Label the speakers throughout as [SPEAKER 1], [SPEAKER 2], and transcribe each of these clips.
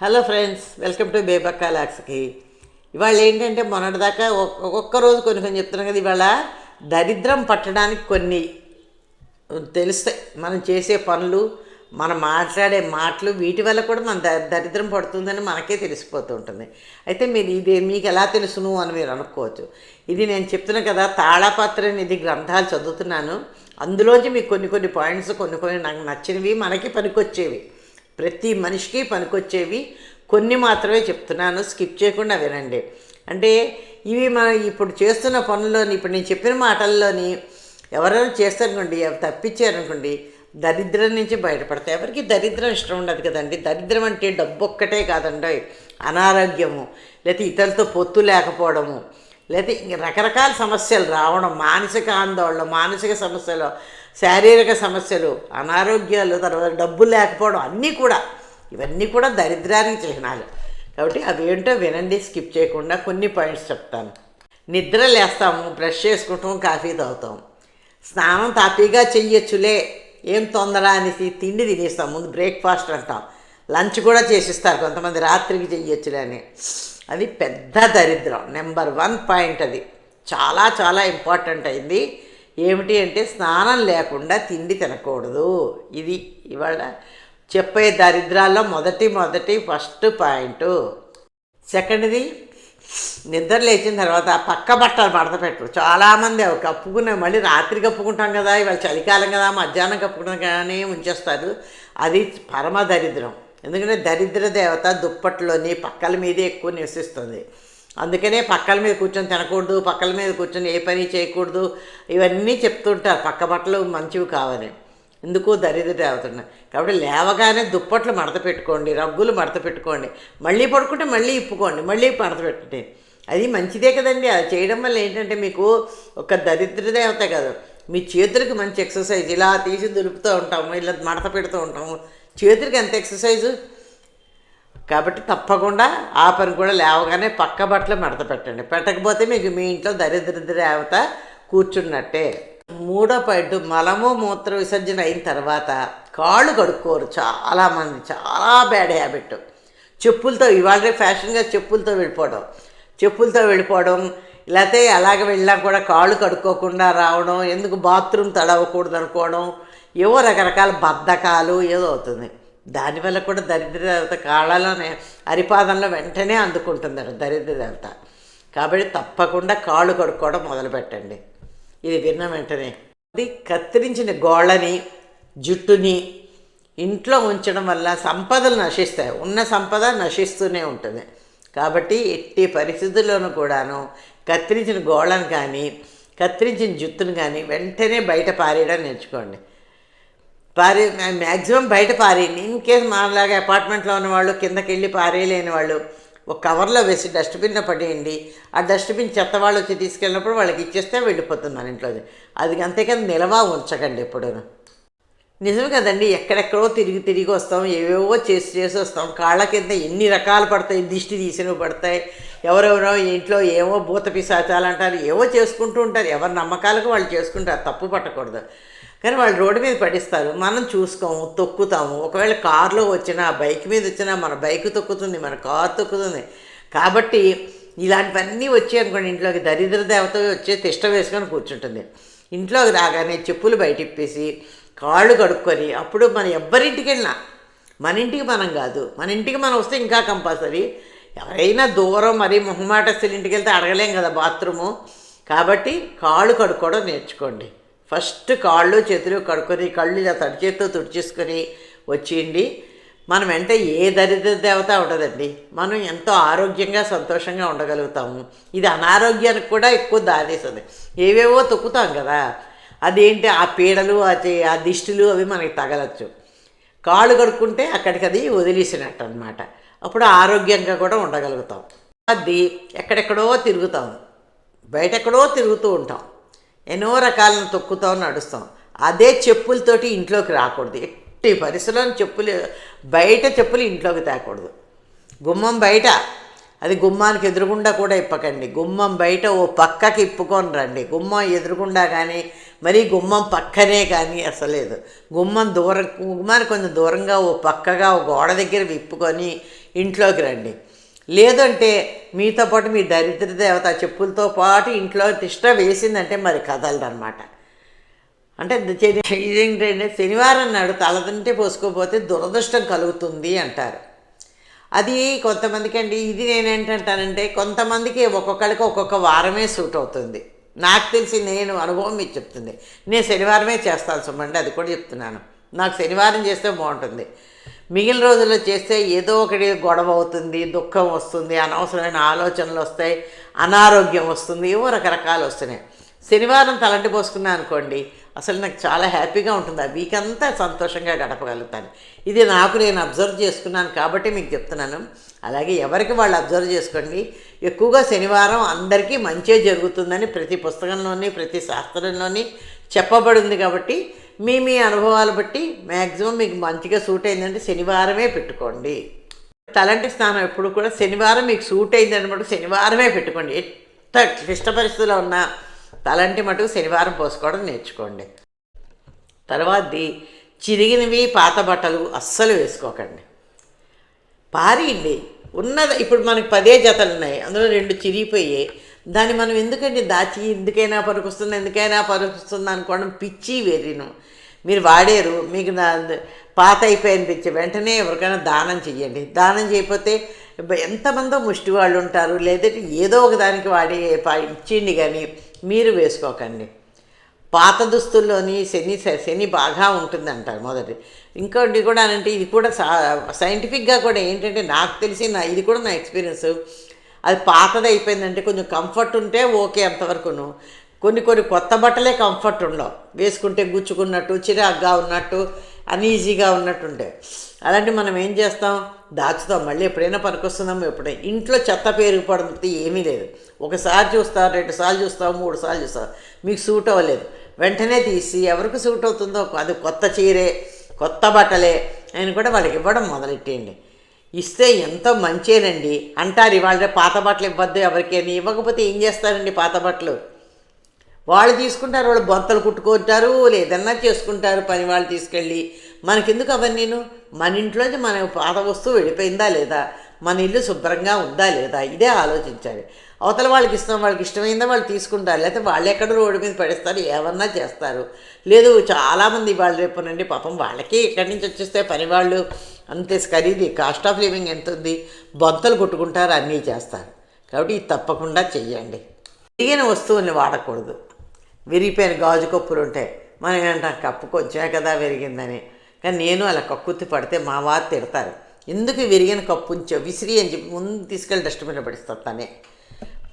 [SPEAKER 1] Hello friends welcome to Bebakka లాక్స్కి. ఇవాళ ఏంటంటే మొన్నటిదాకా ఒక్కొక్క రోజు కొన్ని కొన్ని చెప్తున్నాం కదా ఇవాళ. దరిద్రం పట్టడానికి కొన్ని తెలుస్తాయి. మనం చేసే పనులు మనం మాట్లాడే మాటలు వీటి వల్ల కూడా మన దరిద్రం పడుతుందని మనకే తెలిసిపోతూ ఉంటుంది. అయితే మీరు ఇది మీకు ఎలా తెలుసును అని మీరు అనుకోవచ్చు. ఇది నేను చెప్తున్నా కదా తాళపాత్ర ఇది గ్రంథాలు చదువుతున్నాను. అందులోంచి మీకు కొన్ని కొన్ని పాయింట్స్ కొన్ని కొన్ని నాకు నచ్చినవి మనకి పనికొచ్చేవి. ప్రతి మనిషికి పనికొచ్చేవి కొన్ని మాత్రమే చెప్తున్నాను. స్కిప్ చేయకుండా వినండి. అంటే ఇవి మనం ఇప్పుడు చేస్తున్న పనుల్లోని ఇప్పుడు నేను చెప్పిన మాటల్లోని ఎవరైనా చేస్తారనుకోండి అవి తప్పించారనుకోండి దరిద్రం నుంచి బయటపడతాయి. ఎవరికి దరిద్రం ఇష్టం ఉండదు కదండి. దరిద్రం అంటే డబ్బు ఒక్కటే కాదండి. అనారోగ్యము లేకపోతే ఇతరులతో పొత్తు లేకపోవడము లేకపోతే ఇంక రకరకాల సమస్యలు రావడం మానసిక ఆందోళన మానసిక సమస్యలు శారీరక సమస్యలు అనారోగ్యాలు తర్వాత డబ్బు లేకపోవడం అన్నీ కూడా ఇవన్నీ కూడా దరిద్రానికి చిహ్నాలు. కాబట్టి అవేంటో వినండి స్కిప్ చేయకుండా కొన్ని పాయింట్స్ చెప్తాను. నిద్ర లేస్తాము బ్రష్ చేసుకుంటాం కాఫీ తాగుతాం స్నానం తాపీగా చెయ్యొచ్చులే ఏం తొందర అనేసి తిండి తినేస్తాం ముందు బ్రేక్ఫాస్ట్ అంటాం. లంచ్ కూడా చేసిస్తారు కొంతమంది రాత్రికి చెయ్యొచ్చులే అని. అది పెద్ద దరిద్రం నెంబర్ వన్ పాయింట్ అది. చాలా చాలా ఇంపార్టెంట్ అయింది. ఏమిటి అంటే స్నానం లేకుండా తిండి తినకూడదు. ఇది ఇవాళ చెప్పే దరిద్రాల్లో మొదటి మొదటి ఫస్ట్ పాయింట్. సెకండ్ది నిద్ర లేచిన తర్వాత పక్క బట్టలు మడత పెట్టరు చాలామంది అవి కప్పుకునే మళ్ళీ రాత్రి కప్పుకుంటాం కదా ఇవాళ చలికాలం కదా మధ్యాహ్నం కప్పుకుంటాం కానీ ఉంచేస్తారు అది పరమ దరిద్రం. ఎందుకంటే దరిద్ర దేవత దుప్పట్లోని పక్కల మీదే ఎక్కువ నివసిస్తుంది. అందుకనే పక్కల మీద కూర్చొని తినకూడదు పక్కల మీద కూర్చొని ఏ పని చేయకూడదు ఇవన్నీ చెప్తుంటారు. పక్క బట్టలు మంచివి కావని. ఎందుకు దరిద్ర అవుతున్నాయి కాబట్టి లేవగానే దుప్పట్లు మడత పెట్టుకోండి రగ్గులు మడత పెట్టుకోండి. మళ్ళీ పడుకుంటే మళ్ళీ ఇప్పుకోండి మళ్ళీ మడత పెట్టండి అది మంచిదే కదండి. అది చేయడం వల్ల ఏంటంటే మీకు ఒక దరిద్రదేవత కాదు. మీ చేతులకి మంచి ఎక్సర్సైజ్. ఇలా తీసి దులుపుతూ ఉంటాము ఇలా మడత పెడుతూ ఉంటాము. చేతులకి ఎంత ఎక్సర్సైజు? కాబట్టి తప్పకుండా ఆ పని కూడా లేవగానే పక్క బట్టలు మడత పెట్టండి. పెట్టకపోతే మీకు మీ ఇంట్లో దరిద్ర దేవత కూర్చున్నట్టే. మూడో పాయింట్ మలము మూత్ర విసర్జన అయిన తర్వాత కాళ్ళు కడుక్కోరు చాలామంది. చాలా బ్యాడ్ హ్యాబిట్ చెప్పులతో ఇవాళ ఫ్యాషన్గా చెప్పులతో వెళ్ళిపోవడం. చెప్పులతో వెళ్ళిపోవడం లేకపోతే అలాగ వెళ్ళినా కూడా కాళ్ళు కడుక్కోకుండా రావడం ఎందుకు బాత్రూమ్ తడవకూడదు అనుకోవడం ఏవో రకరకాల బద్ధకాలు ఏదో అవుతుంది. దానివల్ల కూడా దరిద్ర దేవత కాళ్ళలోనే అరిపాదంలో వెంటనే అందుకుంటుందట దరిద్ర దేవత కాబట్టి తప్పకుండా కాళ్ళు కడుక్కోవడం మొదలుపెట్టండి. ఇది విన్న వెంటనే. అది కత్తిరించిన గోళ్ళని జుట్టుని ఇంట్లో ఉంచడం వల్ల సంపదలు నశిస్తాయి. ఉన్న సంపద నశిస్తూనే ఉంటుంది. కాబట్టి ఎట్టి పరిస్థితుల్లోనూ కూడాను కత్తిరించిన గోళ్ళను కానీ కత్తిరించిన జుట్టును కానీ వెంటనే బయట పారేయడం నేర్చుకోండి. పారే మ్యాక్సిమం బయట పారేయండి. ఇన్ కేసు మనలాగా అపార్ట్మెంట్లో ఉన్న వాళ్ళు కిందకి వెళ్ళి పారేయలేని వాళ్ళు ఒక కవర్లో వేసి డస్ట్బిన్లో పడేయండి. ఆ డస్ట్బిన్ చెత్త వాళ్ళు వచ్చి తీసుకెళ్ళినప్పుడు వాళ్ళకి ఇచ్చేస్తే వెళ్ళిపోతుంది మన ఇంట్లో అది అంతేకాని నిలవ ఉంచకండి ఎప్పుడు నిజం కదండి ఎక్కడెక్కడో తిరిగి తిరిగి వస్తాం ఏవేవో చేసి చేసి వస్తాం. కాళ్ళ కింద ఎన్ని రకాలు పడతాయి దిష్టి తీసినవి పడతాయి. ఎవరెవరో ఇంట్లో ఏవో భూత పిశాచాలు అంటారు ఏవో చేసుకుంటూ ఉంటారు. ఎవరి నమ్మకాలకు వాళ్ళు చేసుకుంటారు తప్పు పట్టకూడదు. కానీ వాళ్ళు రోడ్డు మీద పడిస్తారు. మనం చూసుకోము తొక్కుతాము. ఒకవేళ కారులో వచ్చినా బైక్ మీద వచ్చినా మన బైక్ తొక్కుతుంది మన కారు తొక్కుతుంది. కాబట్టి ఇలాంటివన్నీ వచ్చాయి అనుకోండి ఇంట్లోకి దరిద్ర దేవత వచ్చి తిష్ట వేసుకొని కూర్చుంటుంది. ఇంట్లోకి రాగానే చెప్పులు బయట ఇప్పేసి కాళ్ళు కడుక్కొని అప్పుడు మనం ఎవ్వరింటికి వెళ్ళినా మన ఇంటికి మనం కాదు. మన ఇంటికి మనం వస్తే ఇంకా కంపల్సరీ. ఎవరైనా దూరం మరీ మొహమాటస్తులు ఇంటికి వెళ్తే అడగలేం కదా బాత్రూము. కాబట్టి కాళ్ళు కడుక్కోవడం నేర్చుకోండి. ఫస్ట్ కాళ్ళు చేతులు కడుక్కొని కళ్ళు ఇలా తడి చేతితో తుడిచేసుకొని వచ్చిండి. మనం వెంట ఏ దరిద్ర దేవత ఉండదండి. మనం ఎంతో ఆరోగ్యంగా సంతోషంగా ఉండగలుగుతాము. ఇది అనారోగ్యానికి కూడా ఎక్కువ దారిస్తుంది ఏవేవో తొక్కుతాం కదా. అదేంటి? ఆ పీడలు ఆ ఆ దిష్టులు అవి మనకి తగలచ్చు. కాళ్ళు కడుక్కుంటే అక్కడికి అది వదిలేసినట్టు అనమాట అప్పుడు ఆరోగ్యంగా కూడా ఉండగలుగుతాం. అది ఎక్కడెక్కడో తిరుగుతాం. బయటెక్కడో తిరుగుతూ ఉంటాం. ఎన్నో రకాలను తొక్కుతాం నడుస్తాం. అదే చెప్పులతోటి ఇంట్లోకి రాకూడదు. ఎట్టి పరిస్థితుల్లో చెప్పులు బయట చెప్పులు ఇంట్లోకి తేకూడదు. గుమ్మం బయట అది గుమ్మానికి ఎదురుగుండా కూడా ఇప్పకండి. గుమ్మం బయట ఓ పక్కకి ఇప్పుకొని రండి. గుమ్మం ఎదురుగుండా కానీ మరీ గుమ్మం పక్కనే కానీ అసలేదు గుమ్మం దూరం గుమ్మానికి కొంచెం దూరంగా ఓ పక్కగా ఓ గోడ దగ్గర విప్పుకొని ఇంట్లోకి రండి. లేదంటే మీతో పాటు మీ దరిద్ర దేవత చెప్పులతో పాటు ఇంట్లో తిష్ట వేసిందంటే మరి కదలదనమాట అంటే ఇదేంటంటే శనివారం నాడు తలదంటే పోసుకోపోతే దురదృష్టం కలుగుతుంది అంటారు. అది కొంతమందికి అండి ఇది నేనేంటంటానంటే కొంతమందికి ఒక్కొక్కరికి ఒక్కొక్క వారమే సూట్ అవుతుంది. నాకు తెలిసి నేను అనుభవం మీకు చెప్తుంది. నేను శనివారమే చేస్తాను సుమండి అది కూడా చెప్తున్నాను. నాకు శనివారం చేస్తే బాగుంటుంది. మిగిలిన రోజుల్లో చేస్తే ఏదో ఒకటి గొడవ అవుతుంది దుఃఖం వస్తుంది అనవసరమైన ఆలోచనలు వస్తాయి అనారోగ్యం వస్తుంది ఏవో రకరకాలు వస్తున్నాయి. శనివారం తలంటి పోసుకున్నా అనుకోండి అసలు నాకు చాలా హ్యాపీగా ఉంటుంది. ఆ వీక్ అంతా సంతోషంగా గడపగలుగుతాను. ఇది నాకు నేను అబ్జర్వ్ చేసుకున్నాను కాబట్టి మీకు చెప్తున్నాను. అలాగే ఎవరికి వాళ్ళు అబ్జర్వ్ చేసుకోండి. ఎక్కువగా శనివారం అందరికీ మంచే జరుగుతుందని ప్రతి పుస్తకంలోని ప్రతి శాస్త్రంలోని చెప్పబడింది కాబట్టి మీ మీ అనుభవాలు బట్టి మ్యాక్సిమం మీకు మంచిగా సూట్ అయిందంటే శనివారమే పెట్టుకోండి. తలంటి స్నానం ఎప్పుడు కూడా శనివారం మీకు సూట్ అయిందని మటుకు శనివారమే పెట్టుకోండి. ఎంత క్లిష్ట పరిస్థితిలో ఉన్నా తలంటి మటుకు శనివారం పోసుకోవడం నేర్చుకోండి. తర్వాతది చిరిగినవి పాత బట్టలు అస్సలు వేసుకోకండి. పారేయండి. ఉన్నది ఇప్పుడు మనకి పదే జతలు ఉన్నాయి అందులో రెండు చిరిగిపోయాయి. దాన్ని మనం ఎందుకండి దాచి ఎందుకైనా పరుకుస్తుంది ఎందుకైనా పరుకుస్తుంది అనుకోవడం పిచ్చి వెర్రిను మీరు వాడారు మీకు నా పాత అయిపోయి పిచ్చి వెంటనే ఎవరికైనా దానం చెయ్యండి. దానం చేయకపోతే ఎంతమందో ముష్టి వాళ్ళు ఉంటారు లేదంటే ఏదో ఒక దానికి వాడి పా- కానీ మీరు వేసుకోకండి. పాత దుస్తుల్లోని శని శని బాగా ఉంటుంది అంటారు మొదటి ఇంకోటి కూడా అంటే ఇది కూడా సా- సైంటిఫిక్గా కూడా ఏంటంటే నాకు తెలిసి నా ఇది కూడా నా ఎక్స్పీరియన్స్. అది పాతది అయిపోయిందంటే కొంచెం కంఫర్ట్ ఉంటే ఓకే అంతవరకును. కొన్ని కొన్ని కొత్త బట్టలే కంఫర్ట్ ఉండవు. వేసుకుంటే గుచ్చుకున్నట్టు చిరాగ్గా ఉన్నట్టు అన్ఈజీగా ఉన్నట్టుండే. అలాంటి మనం ఏం చేస్తాం? దాచుతాం. మళ్ళీ ఎప్పుడైనా పనికొస్తున్నాము ఎప్పుడైనా ఇంట్లో చెత్త పేరుగు ఏమీ లేదు. ఒకసారి చూస్తావు రెండు సార్లు చూస్తావు మూడు సార్లు చూస్తావు మీకు సూట్ అవ్వలేదు. వెంటనే తీసి ఎవరికి సూట్ అవుతుందో అది కొత్త చీరే కొత్త బట్టలే అని కూడా వాళ్ళకి ఇవ్వడం మొదలెట్టేయండి. ఇస్తే ఎంతో మంచేనండి? అంటారు ఇవాళ పాత బట్టలు ఇవ్వద్దు ఎవరికైనా ఇవ్వకపోతే ఏం చేస్తారండి పాత బట్టలు? వాళ్ళు తీసుకుంటారు వాళ్ళు బొంతలు కుట్టుకుంటారు లేదన్నా చేసుకుంటారు పని వాళ్ళు తీసుకెళ్ళి. మనకెందుకు అవన్నీను? మన ఇంట్లోంచి మన పాత వస్తువు వెళ్ళిపోయిందా లేదా? మన ఇల్లు శుభ్రంగా ఉందా లేదా? ఇదే ఆలోచించాలి. అవతల వాళ్ళకి ఇష్టం వాళ్ళకి ఇష్టమైందా వాళ్ళు తీసుకుంటారు. లేకపోతే వాళ్ళు ఎక్కడ రోడ్డు మీద పడేస్తారు ఏమన్నా చేస్తారు. లేదు చాలామంది వాళ్ళు రేపు నుండి పాపం వాళ్ళకి ఇక్కడి నుంచి వచ్చేస్తే పని వాళ్ళు అంతే ఖరీదు కాస్ట్ ఆఫ్ లివింగ్ ఎంత ఉంది బొంతలు కొట్టుకుంటారు అన్నీ చేస్తారు. కాబట్టి ఇది తప్పకుండా చెయ్యండి. విరిగిన వస్తువుల్ని వాడకూడదు. విరిగిపోయిన గాజు కప్పులు ఉంటాయి. మనం ఏంటంటే కప్పు కొంచెమే కదా విరిగిందని. కానీ నేను అలా కక్కుత్తి పడితే మా వారు తిడతారు. ఎందుకు విరిగిన కప్పు ఉంచో? విసిరి అని చెప్పి ముందు తీసుకెళ్ళి డస్ట్బిన్లో పడిస్తాను తనే.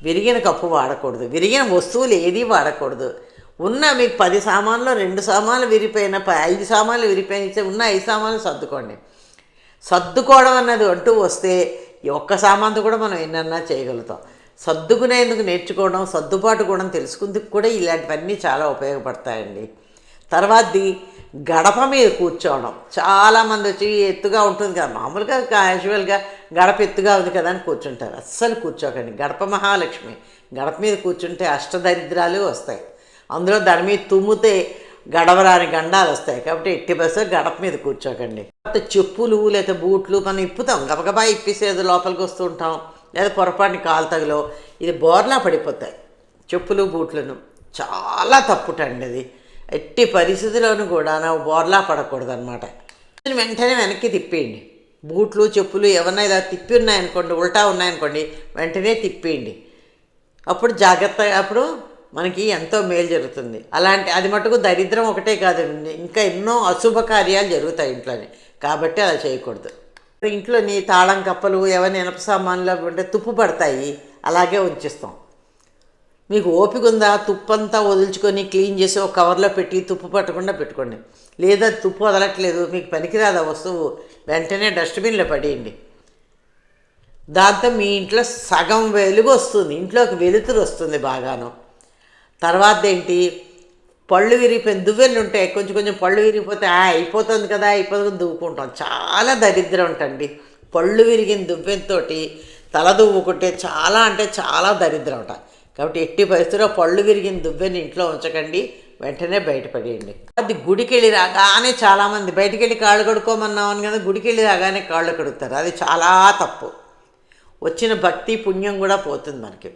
[SPEAKER 1] విరిగిన కప్పు వాడకూడదు. విరిగిన వస్తువులు ఏది వాడకూడదు. ఉన్న మీకు పది సామాన్లు రెండు సామాన్లు విరిపోయిన ప- ఐదు సామాన్లు విరిపోయిన ఉన్న ఐదు సామాన్లు సర్దుకోండి. సర్దుకోవడం అన్నది అంటూ వస్తే ఒక్క సామాన్తో కూడా మనం ఎన్నన్నా చేయగలుగుతాం. సర్దుకునేందుకు నేర్చుకోవడం సర్దుబాటు కూడా తెలుసుకుందుకు కూడా ఇలాంటివన్నీ చాలా ఉపయోగపడతాయండి. తర్వాతది గడప మీద కూర్చోవడం. చాలామంది వచ్చి ఎత్తుగా ఉంటుంది కదా మామూలుగా క్యాజువల్గా గడప ఎత్తుగా ఉంది కదా అని కూర్చుంటారు. అస్సలు కూర్చోకండి. గడప మహాలక్ష్మి. గడప మీద కూర్చుంటే అష్టదరిద్రాలు వస్తాయి. అందులో దాని మీద తుమ్మితే గడవరాని గండాలు వస్తాయి. కాబట్టి ఎట్టి బస్సు గడప మీద కూర్చోకండి. తర్వాత చెప్పులు లేదా బూట్లు మనం ఇప్పుతాం. గబగబా ఇప్పిసేది లోపలికి వస్తూ ఉంటాం. లేదా పొరపాటుని కాలు తగిలో ఇది బోర్లా పడిపోతాయి. చెప్పులు బూట్లను. చాలా తప్పుటండి అది. ఎట్టి పరిస్థితిలోనూ కూడా నా బోర్లా పడకూడదు అనమాట వెంటనే వెనక్కి తిప్పేయండి. బూట్లు చెప్పులు ఏమన్నా ఇలా తిప్పి ఉన్నాయనుకోండి ఉల్టా ఉన్నాయనుకోండి వెంటనే తిప్పేయండి. అప్పుడు జాగ్రత్తగా అప్పుడు మనకి ఎంతో మేలు జరుగుతుంది. అలాంటి అది మటుకు దరిద్రం ఒకటే కాదు. ఇంకా ఎన్నో అశుభ కార్యాలు జరుగుతాయి ఇంట్లోనే. కాబట్టి అలా చేయకూడదు. ఇంట్లోని తాళం కప్పలు ఏమైనా ఇనప సామాన్లు అంటే ఉంటే తుప్పు పడతాయి. అలాగే ఉంచేస్తాం. మీకు ఓపిక ఉందా? తుప్పు అంతా వదులుచుకొని క్లీన్ చేసి ఒక కవర్లో పెట్టి తుప్పు పట్టకుండా పెట్టుకోండి. లేదా తుప్పు వదలట్లేదు. మీకు పనికిరాదు ఆ వస్తువు. వెంటనే డస్ట్బిన్లో పడేయండి. దాంతో మీ ఇంట్లో సగం వెలుగు వస్తుంది. ఇంట్లోకి వెలుతురు వస్తుంది బాగాను. తర్వాత ఏంటి పళ్ళు విరిగిపోయిన దువ్వెలు ఉంటాయి కొంచెం కొంచెం పళ్ళు విరిగిపోతే "ఆ, అయిపోతుంది కదా అయిపోతుంది దువ్వుకుంటాం. చాలా దరిద్రం ఉంటండి పళ్ళు విరిగిన దువ్వెనతోటి తల దువ్వుకుంటే చాలా అంటే చాలా దరిద్రం అంట. కాబట్టి ఎట్టి పరిస్థితిలో పళ్ళు విరిగిన దువ్వెని ఇంట్లో ఉంచకండి వెంటనే బయటపడేయండి. అది గుడికి వెళ్ళి రాగానే చాలామంది బయటికి వెళ్ళి కాళ్ళు కడుక్కోమన్నామని కదా గుడికి వెళ్ళి రాగానే కాళ్ళు కడుగుతారు. అది చాలా తప్పు. వచ్చిన భక్తి పుణ్యం కూడా పోతుంది మనకి.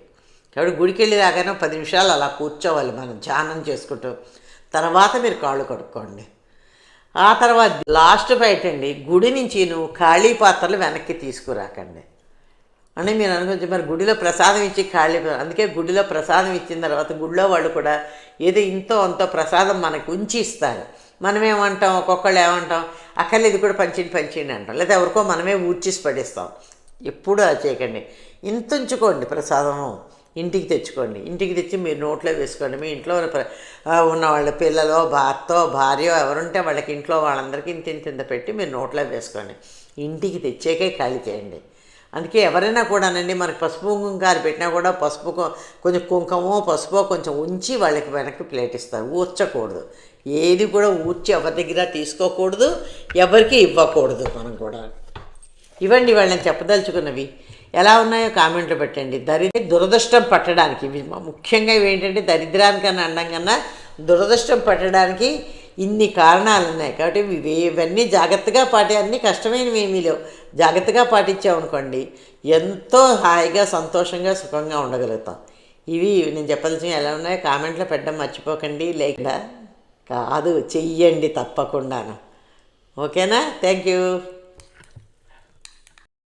[SPEAKER 1] కాబట్టి గుడికి వెళ్ళి రాగానే పది నిమిషాలు అలా కూర్చోవాలి మనం ధ్యానం చేసుకుంటూ. తర్వాత మీరు కాళ్ళు కడుక్కోండి. ఆ తర్వాత లాస్ట్ బయట అండి గుడి నుంచి నువ్వు ఖాళీ పాత్రలు వెనక్కి తీసుకురాకండి. అని మీరు అనుకోవచ్చు మరి గుడిలో ప్రసాదం ఇచ్చి ఖాళీ అందుకే గుడిలో ప్రసాదం ఇచ్చిన తర్వాత గుడిలో వాళ్ళు కూడా ఏదో ఇంతో అంతో ప్రసాదం మనకు ఉంచి ఇస్తారు. మనం ఏమంటాం ఒక్కొక్కళ్ళు ఏమంటాం అక్కర్లేదు కూడా పంచిండి పంచిండి అంటాం. లేదా ఎవరికో మనమే ఊడ్చేసి పడేస్తాం. ఎప్పుడూ అది చేయకండి. ఇంత ఉంచుకోండి ప్రసాదం ఇంటికి తెచ్చుకోండి. ఇంటికి తెచ్చి మీరు నోట్లో వేసుకోండి. మీ ఇంట్లో ఉన్న వాళ్ళ పిల్లలో భర్తో భార్య ఎవరుంటే వాళ్ళకి ఇంట్లో వాళ్ళందరికీ ఇంత ఇంత ఇంత పెట్టి మీరు నోట్లో వేసుకోండి. ఇంటికి తెచ్చేకే ఖాళీ చేయండి. అందుకే ఎవరైనా కూడానండి మనకి పసుపు కుంకారు పెట్టినా కూడా పసుపు కొంచెం కుంకుమో పసుపో కొంచెం ఉంచి వాళ్ళకి వెనక్కి ప్లేట్ ఇస్తారు. ఊర్చకూడదు. ఏది కూడా ఊర్చి ఎవరి దగ్గర తీసుకోకూడదు ఎవరికి ఇవ్వకూడదు మనం కూడా. ఇవ్వండి వాళ్ళని చెప్పదలుచుకున్నవి. ఎలా ఉన్నాయో కామెంట్లు పెట్టండి. దరిద్ర దురదృష్టం పట్టడానికి ఇవి ముఖ్యంగా ఇవి ఏంటంటే దరిద్రానికన్నా అండం కన్నా దురదృష్టం పట్టడానికి ఇన్ని కారణాలు ఉన్నాయి. కాబట్టి ఇవి ఇవన్నీ జాగ్రత్తగా పాటి అన్నీ కష్టమైనవి ఏమీ లేవు. జాగ్రత్తగా పాటించామనుకోండి ఎంతో హాయిగా సంతోషంగా సుఖంగా ఉండగలుగుతాం. ఇవి నేను చెప్పాల్సిన ఎలా ఉన్నాయో కామెంట్లో పెట్టడం మర్చిపోకండి. లేక కాదు చెయ్యండి తప్పకుండాను. ఓకేనా? Thank you.